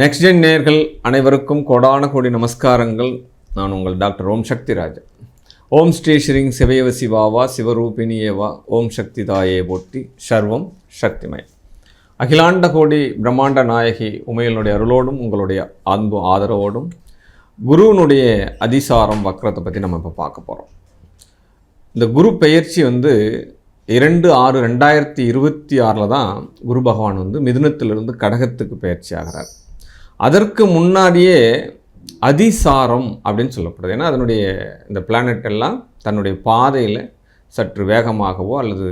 Next gen நேர்கள் அனைவருக்கும் கொடான கோடி நமஸ்காரங்கள். நான் உங்கள் டாக்டர் ஓம் சக்தி ராஜா ஓம் ஸ்ரீ ஸ்ரீங் சிவயவ சிவாவா சிவரூபிணியேவா ஓம் சக்தி தாயே போட்டி சர்வம் சக்திமயம். அகிலாண்ட கோடி பிரம்மாண்ட நாயகி உமையனுடைய அருளோடும் உங்களுடைய அன்பு ஆதரவோடும் குருவினுடைய அதிசாரம் வக்ரத்தை பற்றி நம்ம இப்போ பார்க்க போகிறோம் இந்த குரு பெயர்ச்சி வந்து இரண்டு ஆறு ரெண்டாயிரத்தி இருபத்தி ஆறில் தான் குரு பகவான் வந்து மிதுனத்திலிருந்து கடகத்துக்கு பயிற்சி ஆகிறார். அதற்கு முன்னாடியே அதிசாரம் அப்படின்னு சொல்லப்படுது. ஏன்னா அதனுடைய இந்த பிளானட் எல்லாம் தன்னுடைய பாதையில் சற்று வேகமாகவோ அல்லது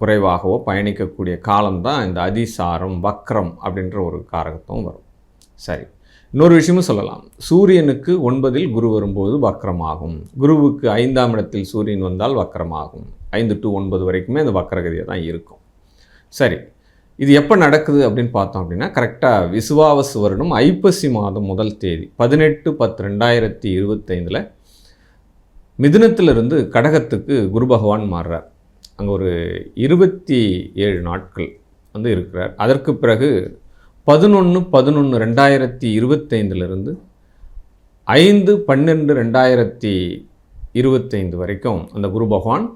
குறைவாகவோ பயணிக்கக்கூடிய காலம்தான் இந்த அதிசாரம் வக்ரம் அப்படின்ற ஒரு காரகத்தும் வரும். சரி. இன்னொரு விஷயமும் சொல்லலாம். சூரியனுக்கு ஒன்பதில் குரு வரும்போது வக்ரமாகும். குருவுக்கு ஐந்தாம் இடத்தில் சூரியன் வந்தால் வக்ரமாகும். ஐந்து டு ஒன்பது வரைக்குமே அந்த வக்ரகதியாக தான் இருக்கும். சரி. இது எப்போ நடக்குது அப்படின்னு பார்த்தோம் அப்படின்னா கரெக்டாக விசுவாவசு வருடம் ஐப்பசி மாதம் முதல் தேதி பதினெட்டு பத்து ரெண்டாயிரத்தி இருபத்தைந்தில் மிதுனத்திலிருந்து கடகத்துக்கு குரு பகவான் மாறுறார். அங்கே ஒரு இருபத்தி ஏழு நாட்கள் வந்து இருக்கிறார். அதற்கு பிறகு பதினொன்று பதினொன்று ரெண்டாயிரத்தி இருபத்தைந்துலேருந்து ஐந்து பன்னெண்டு ரெண்டாயிரத்தி இருபத்தைந்து வரைக்கும் அந்த குரு பகவான்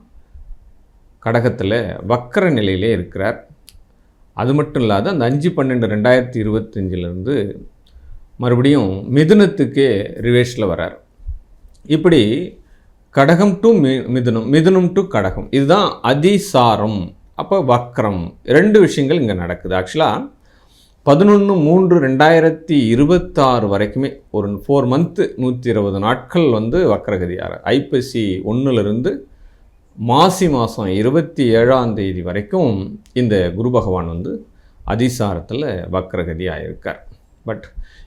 கடகத்தில் வக்கர நிலையிலே இருக்கிறார். அது மட்டும் இல்லாத அந்த அஞ்சு பன்னெண்டு ரெண்டாயிரத்தி இருபத்தஞ்சிலேருந்து மறுபடியும் மிதுனத்துக்கே ரிவேஷில் வரார். இப்படி கடகம் டு மி மிதுனம் மிதுனம் டு கடகம். இதுதான் அதிசாரம் அப்போ வக்ரம். ரெண்டு விஷயங்கள் இங்கே நடக்குது. ஆக்சுவலாக பதினொன்று மூன்று ரெண்டாயிரத்தி இருபத்தாறு வரைக்குமே ஒரு ஃபோர் மந்த்து நூற்றி இருபது நாட்கள் வந்து வக்ரகதியார். ஐப்பசி ஒன்றுலேருந்து மாசி மாதம் இருபத்தி ஏழாம் தேதி வரைக்கும் இந்த குரு பகவான் வந்து அதிசாரத்தில் வக்ரகதியாக இருக்கார் பட்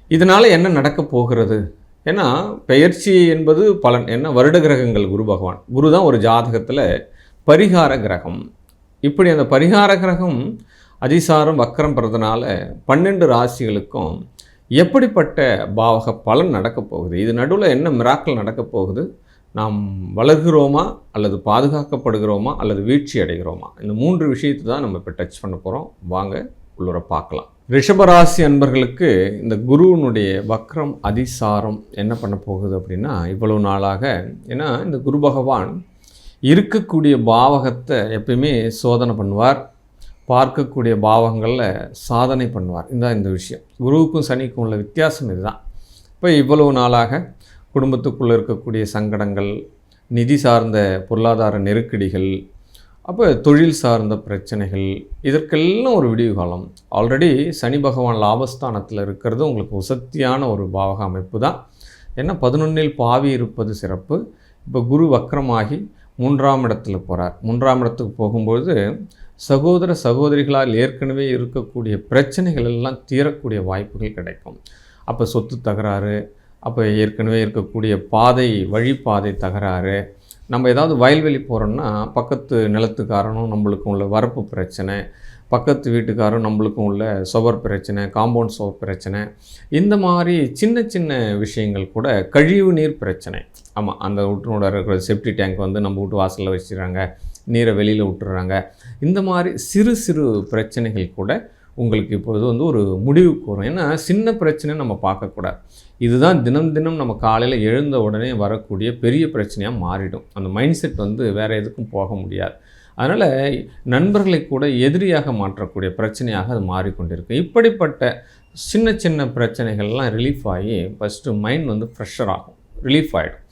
இதனால் என்ன நடக்க போகிறது? ஏன்னா பெயர்ச்சி என்பது பலன் என்ன வருட கிரகங்கள் குரு பகவான். குரு தான் ஒரு ஜாதகத்தில் பரிகார கிரகம். இப்படி அந்த பரிகார கிரகம் அதிசாரம் வக்கரம் பெறதுனால பன்னெண்டு ராசிகளுக்கும் எப்படிப்பட்ட பாவக பலன் நடக்கப் போகுது? இது நடுவில் என்ன மிராக்கள் நடக்கப் போகுது? நாம் வளர்கிறோமா அல்லது பாதுகாக்கப்படுகிறோமா அல்லது வீழ்ச்சி அடைகிறோமா? இந்த மூன்று விஷயத்தை தான் நம்ம இப்போ டச் பண்ண போகிறோம் வாங்க உள்ளுர பார்க்கலாம். ரிஷபராசி அன்பர்களுக்கு இந்த குருவினுடைய வக்ரம் அதிசாரம் என்ன பண்ண போகுது அப்படின்னா இவ்வளவு நாளாக ஏன்னா இந்த குரு பகவான் இருக்கக்கூடிய பாவகத்தை எப்பயுமே சோதனை பண்ணுவார். பார்க்கக்கூடிய பாவகங்களில் சாதனை பண்ணுவார். இந்த இந்த விஷயம். குருவுக்கும் சனிக்கும் உள்ள வித்தியாசம் இதுதான். இப்போ இவ்வளவு நாளாக குடும்பத்துக்குள்ளே இருக்கக்கூடிய சங்கடங்கள் நிதி சார்ந்த பொருளாதார நெருக்கடிகள் அப்போ தொழில் சார்ந்த பிரச்சனைகள் இதற்கெல்லாம் ஒரு விடிவு காலம். ஆல்ரெடி சனி பகவான் லாபஸ்தானத்தில் இருக்கிறது உங்களுக்கு உசத்தியான ஒரு பாவக அமைப்பு தான் ஏன்னா பதினொன்னில் பாவி இருப்பது சிறப்பு. இப்போ குரு வக்கரமாகி மூன்றாம் இடத்துல போகிறார் மூன்றாம் இடத்துக்கு போகும்பொழுது சகோதர சகோதரிகளால் ஏற்கனவே இருக்கக்கூடிய பிரச்சனைகள் எல்லாம் தீரக்கூடிய வாய்ப்புகள் கிடைக்கும். அப்போ சொத்து தகராறு அப்போ ஏற்கனவே இருக்கக்கூடிய பாதை வழிப்பாதை தகராறு. நம்ம ஏதாவது வயல்வெளி போகிறோம்னா பக்கத்து நிலத்துக்காரனும் நம்மளுக்கும் உள்ள வரப்பு பிரச்சனை பக்கத்து வீட்டுக்காரும் நம்மளுக்கும் உள்ள சுவர் பிரச்சனை காம்பவுண்ட் சுவர் பிரச்சனை. இந்த மாதிரி சின்ன சின்ன விஷயங்கள் கூட கழிவு நீர் பிரச்சனை. ஆமாம் அந்த வீட்டினோட இருக்கிற செப்டி டேங்க் வந்து நம்ம வீட்டு வாசலில் வச்சுறாங்க நீரை வெளியில் விட்டுறாங்க. இந்த மாதிரி சிறு சிறு பிரச்சனைகள் கூட உங்களுக்கு இப்பொழுது வந்து ஒரு முடிவுக்கு வரும் ஏன்னா சின்ன பிரச்சனை நம்ம பார்க்கக்கூடாது. இதுதான் தினம் தினம் நம்ம காலையில் எழுந்த உடனே வரக்கூடிய பெரிய பிரச்சனையாக மாறிடும். அந்த மைண்ட் செட் வந்து வேறு எதுக்கும் போக முடியாது. அதனால் நண்பர்களை கூட எதிரியாக மாற்றக்கூடிய பிரச்சனையாக அது மாறிக்கொண்டிருக்கு. இப்படிப்பட்ட சின்ன சின்ன பிரச்சனைகள்லாம் ரிலீஃப் ஆகி ஃபஸ்ட்டு மைண்ட் வந்து ஃப்ரெஷர் ஆகும். ரிலீஃப் ஆகிடும்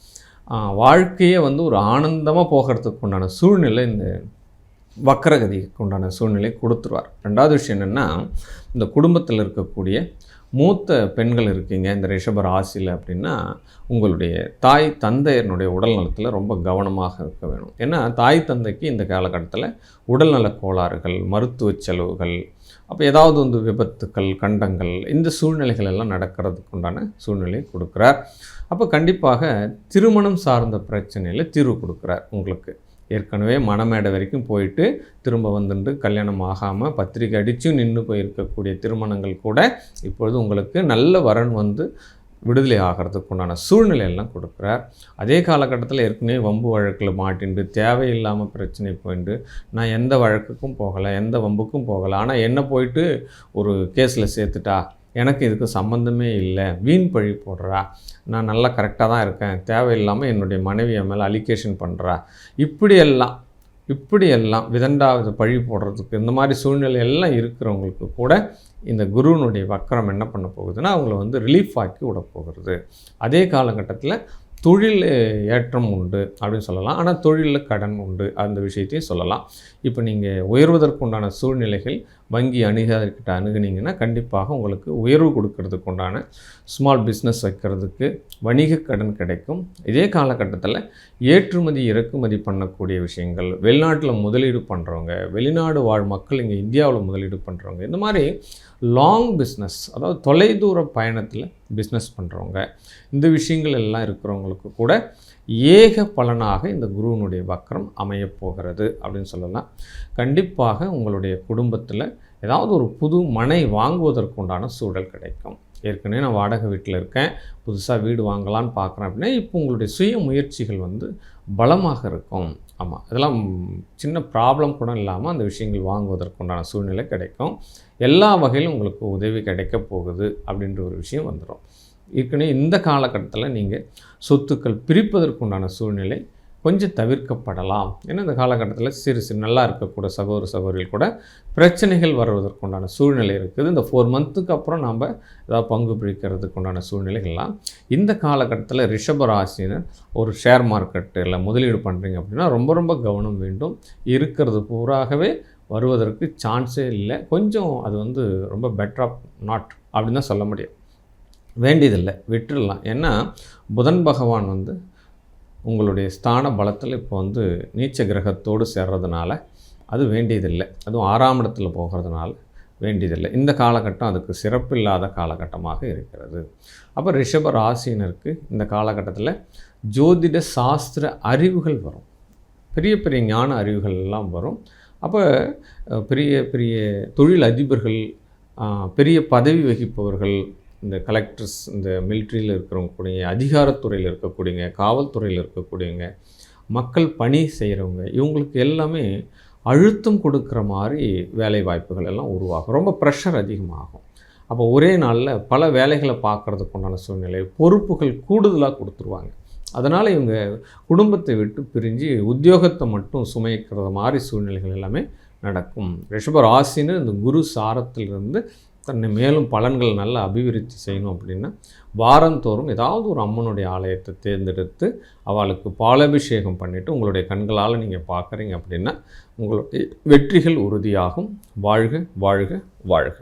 வாழ்க்கையே வந்து ஒரு ஆனந்தமாக போகிறதுக்கு உண்டான சூழ்நிலை இந்த வக்கரகதிக்கு உண்டான சூழ்நிலை கொடுத்துருவார். ரெண்டாவது விஷயம் என்னென்னா இந்த குடும்பத்தில் இருக்கக்கூடிய மூத்த பெண்கள் இருக்கீங்க இந்த ரிஷப ராசியில் அப்படின்னா உங்களுடைய தாய் தந்தையனுடைய உடல் நலத்தில் ரொம்ப கவனமாக இருக்க வேணும். ஏன்னா தாய் தந்தைக்கு இந்த காலகட்டத்தில் உடல்நல கோளாறுகள் மருத்துவ செலவுகள் அப்போ ஏதாவது வந்து விபத்துக்கள் கண்டங்கள் இந்த சூழ்நிலைகள் எல்லாம் நடக்கிறதுக்கு உண்டான சூழ்நிலையை கொடுக்குறார். அப்போ கண்டிப்பாக திருமணம் சார்ந்த பிரச்சனையில் தீர்வு கொடுக்குறார் உங்களுக்கு. ஏற்கனவே மணமேடை வரைக்கும் போயிட்டு திரும்ப வந்துட்டு கல்யாணம் ஆகாமல் பத்திரிக்கை அடித்து நின்று போயிருக்கக்கூடிய திருமணங்கள் கூட இப்பொழுது உங்களுக்கு நல்ல வரன் வந்து விடுதலை ஆகிறதுக்கு உண்டான சூழ்நிலையெல்லாம் கொடுக்குறார். அதே காலகட்டத்தில் ஏற்கனவே வம்பு வழக்கில் மாட்டின்ட்டு தேவையில்லாமல் பிரச்சனை போயிட்டு நான் எந்த வழக்குக்கும் போகலை எந்த வம்புக்கும் போகலை ஆனால் என்ன போயிட்டு ஒரு கேஸில் சேர்த்துட்டா? எனக்கு இதுக்கு சம்மந்தமே இல்லை. வீண் பழி போடுறா. நான் நல்லா கரெக்டாக தான் இருக்கேன். தேவையில்லாமல் என்னுடைய மனைவி என் மேலே அலிகேஷன் பண்ணுறா இப்படியெல்லாம் இப்படியெல்லாம் விதண்டாவது பழி போடுறதுக்கு இந்த மாதிரி சூழ்நிலை எல்லாம் இருக்கிறவங்களுக்கு கூட இந்த குருவினுடைய வக்கரம் என்ன பண்ண போகுதுன்னா அவங்கள வந்து ரிலீஃப் ஆக்கி விட போகிறது. அதே காலகட்டத்தில் தொழில் ஏற்றம் உண்டு அப்படின்னு சொல்லலாம். ஆனால் தொழிலில் கடன் உண்டு அந்த விஷயத்தையும் சொல்லலாம். இப்போ நீங்கள் உயர்வதற்குண்டான சூழ்நிலைகள் வங்கி அணுகாதர்கிட்ட அணுகுனீங்கன்னா கண்டிப்பாக உங்களுக்கு உயர்வு கொடுக்கறதுக்கு உண்டான ஸ்மால் பிஸ்னஸ் வைக்கிறதுக்கு வணிக கடன் கிடைக்கும். இதே காலகட்டத்தில் ஏற்றுமதி இறக்குமதி பண்ணக்கூடிய விஷயங்கள் வெளிநாட்டில் முதலீடு பண்ணுறவங்க வெளிநாடு வாழ் மக்கள் இங்கே இந்தியாவில் முதலீடு பண்ணுறவங்க இந்த மாதிரி லாங் பிஸ்னஸ் அதாவது தொலைதூர பயணத்தில் பிஸ்னஸ் பண்ணுறவங்க இந்த விஷயங்கள் எல்லாம் இருக்கிறவங்களுக்கு கூட ஏக பலனாக இந்த குருவினுடைய வக்கரம் அமையப்போகிறது அப்படின்னு சொல்லலாம். கண்டிப்பாக உங்களுடைய குடும்பத்தில் ஏதாவது ஒரு புது மனை வாங்குவதற்கு உண்டான சூழல் கிடைக்கும். ஏற்கனவே நான் வாடகை வீட்டில் இருக்கேன் புதுசாக வீடு வாங்கலான்னு பார்க்குறேன் அப்படின்னா இப்போ உங்களுடைய சுய முயற்சிகள் வந்து பலமாக இருக்கும். ஆமாம் இதெல்லாம் சின்ன ப்ராப்ளம் கூட இல்லாமல் அந்த விஷயங்கள் வாங்குவதற்குண்டான சூழ்நிலை கிடைக்கும். எல்லா வகையிலும் உங்களுக்கு உதவி கிடைக்க போகுது அப்படின்ற ஒரு விஷயம் வந்துடும் ஏற்கனவே இந்த காலகட்டத்தில் நீங்கள் சொத்துக்கள் பிரிப்பதற்குண்டான சூழ்நிலை கொஞ்சம் தவிர்க்கப்படலாம். ஏன்னா இந்த காலகட்டத்தில் சிறு சிறு நல்லா இருக்கக்கூடிய சகோதர சகோதரிகள் கூட பிரச்சனைகள் வருவதற்குண்டான சூழ்நிலை இருக்குது. இந்த ஃபோர் மந்த்துக்கு அப்புறம் நாம் ஏதாவது பங்கு பிடிக்கிறதுக்கு உண்டான சூழ்நிலைகள்லாம். இந்த காலகட்டத்தில் ரிஷப ராசினர் ஒரு ஷேர் மார்க்கெட்டில் முதலீடு பண்ணுறீங்க அப்படின்னா ரொம்ப ரொம்ப கவனம் வேண்டும். இருக்கிறது பூராகவே வருவதற்கு சான்ஸே இல்லை. கொஞ்சம் அது வந்து ரொம்ப பெட்டர் ஆஃப் நாட் அப்படின்னு தான் சொல்ல முடியும். வேண்டியதில்லை. விட்டுடலாம். ஏன்னா புதன் பகவான் வந்து உங்களுடைய ஸ்தான பலத்தில் இப்போ வந்து நீச்ச கிரகத்தோடு சேர்றதுனால அது வேண்டியதில்லை. அதுவும் ஆறாம் இடத்துல போகிறதுனால வேண்டியதில்லை. இந்த காலகட்டம் அதுக்கு சிறப்பில்லாத காலகட்டமாக இருக்கிறது. அப்போ ரிஷப ராசினருக்கு இந்த காலகட்டத்தில் ஜோதிட சாஸ்திர அறிவுகள் வரும். பெரிய பெரிய ஞான அறிவுகள் எல்லாம் வரும். அப்போ பெரிய பெரிய தொழில் அதிபர்கள் பெரிய பதவி வகிப்பவர்கள் இந்த கலெக்டர்ஸ் இந்த மிலிட்ரியில் இருக்கிறவங்க கூடிய அதிகாரத்துறையில் இருக்கக்கூடியங்க காவல்துறையில் இருக்கக்கூடியவங்க மக்கள் பணி செய்கிறவங்க இவங்களுக்கு எல்லாமே அழுத்தம் கொடுக்குற மாதிரி வேலை வாய்ப்புகள் எல்லாம் உருவாகும். ரொம்ப ப்ரெஷர் அதிகமாகும். அப்போ ஒரே நாளில் பல வேலைகளை பார்க்குறதுக்கு உண்டான சூழ்நிலை பொறுப்புகள் கூடுதலாக கொடுத்துருவாங்க. அதனால் இவங்க குடும்பத்தை விட்டு பிரிஞ்சு உத்தியோகத்தை மட்டும் சுமைக்கிறது மாதிரி சூழ்நிலைகள் எல்லாமே நடக்கும். ரிஷப ராசின்னு இந்த குரு சாரத்திலிருந்து தன்னை மேலும் பலன்கள் நல்லா அபிவிருத்தி செய்யணும் அப்படின்னா வாரந்தோறும் ஏதாவது ஒரு அம்மனுடைய ஆலயத்தை தேர்ந்தெடுத்து அவளுக்கு பாலாபிஷேகம் பண்ணிவிட்டு உங்களுடைய கண்களால் நீங்கள் பார்க்குறீங்க அப்படின்னா உங்களுடைய வெற்றிகள் உறுதியாகும். வாழ்க வாழ்க வாழ்க.